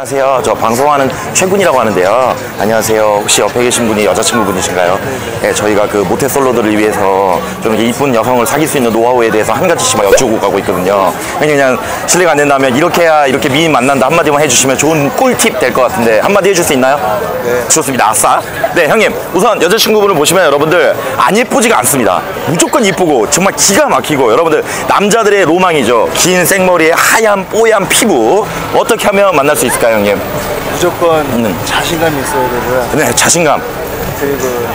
안녕하세요. 저 방송하는 최군이라고 하는데요. 안녕하세요. 혹시 옆에 계신 분이 여자친구분이신가요? 네, 저희가 그 모태 솔로들을 위해서 좀 이렇게 이쁜 여성을 사귈 수 있는 노하우에 대해서 한 가지씩 막 여쭈고 가고 있거든요. 그냥 실례가 안 된다면 이렇게 해야 이렇게 미인 만난다 한마디만 해주시면 좋은 꿀팁 될 것 같은데 한마디 해줄 수 있나요? 네. 좋습니다. 아싸. 네, 형님. 우선 여자친구분을 보시면 여러분들 안 예쁘지가 않습니다. 무조건 이쁘고 정말 기가 막히고 여러분들 남자들의 로망이죠. 긴 생머리에 하얀 뽀얀 피부 어떻게 하면 만날 수 있을까요, 형님? 무조건 음. 자신감이 있어야 되고요. 네, 자신감. 그리고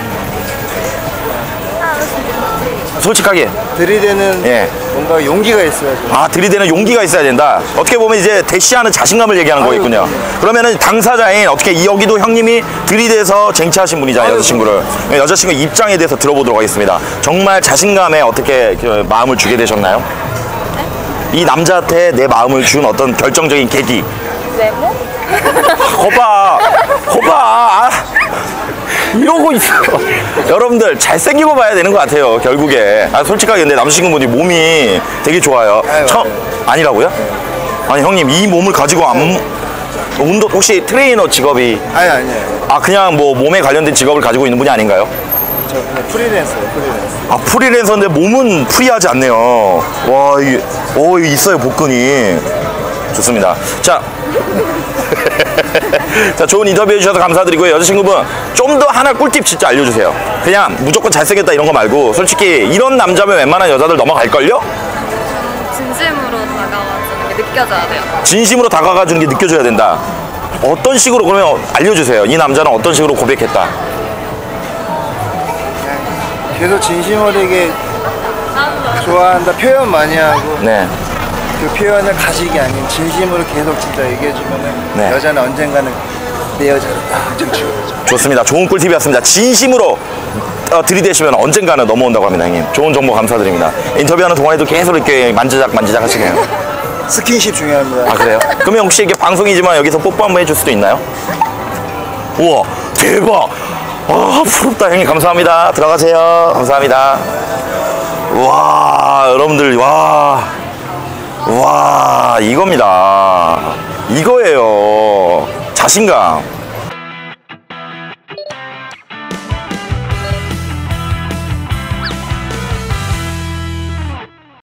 솔직하게. 들이대는 예. 뭔가 용기가 있어야죠. 아, 들이대는 용기가 있어야 된다. 어떻게 보면 이제 대시하는 자신감을 얘기하는 거겠군요. 그러면은 당사자인 어떻게 이 여기도 형님이 들이대서 쟁취하신 분이잖아요, 여자친구를. 네, 여자친구 입장에 대해서 들어보도록 하겠습니다. 정말 자신감에 어떻게 그 마음을 주게 되셨나요? 이 남자한테 내 마음을 준 어떤 결정적인 계기. 외모? 거봐, 거봐. 아, 이러고 있어. 여러분들 잘생기고 봐야 되는 것 같아요. 결국에. 아, 솔직하게 근데 남자친구분이 몸이 되게 좋아요. 아유, 처, 아니라고요? 아니 형님 이 몸을 가지고 안 운동 혹시 트레이너 직업이 아니 아니에요. 아 그냥 뭐 몸에 관련된 직업을 가지고 있는 분이 아닌가요? 저 그냥 프리랜서예요. 프리랜서. 아 프리랜서인데 몸은 프리하지 않네요. 와 이게 오 이게 있어요 복근이 좋습니다. 자. 자 좋은 인터뷰 해주셔서 감사드리고요. 여자친구분 좀 더 하나 꿀팁 진짜 알려주세요. 그냥 무조건 잘생겼다 이런 거 말고 솔직히 이런 남자면 웬만한 여자들 넘어갈걸요? 진심으로 다가와주는 게 느껴져야 돼요. 진심으로 다가가주는 게 느껴져야 된다. 어떤 식으로 그러면 알려주세요. 이 남자는 어떤 식으로 고백했다. 계속 진심 어리게 좋아한다 표현 많이 하고 네 그 표현을 가식이 아닌 진심으로 계속 진짜 얘기해주면은 네. 여자는 언젠가는 내 여자를 딱 정치거죠. 좋습니다. 좋은 꿀팁이었습니다. 진심으로 어, 들이대시면 언젠가는 넘어온다고 합니다 형님. 좋은 정보 감사드립니다. 인터뷰하는 동안에도 계속 이렇게 만지작 만지작 하시네요. 스킨십 중요합니다. 아 그래요? 그러면 혹시 이게 방송이지만 여기서 뽀뽀 한번 해줄 수도 있나요? 우와 대박! 아 부럽다 형님. 감사합니다. 들어가세요. 감사합니다. 와 여러분들 와 와 이겁니다. 이거예요. 자신감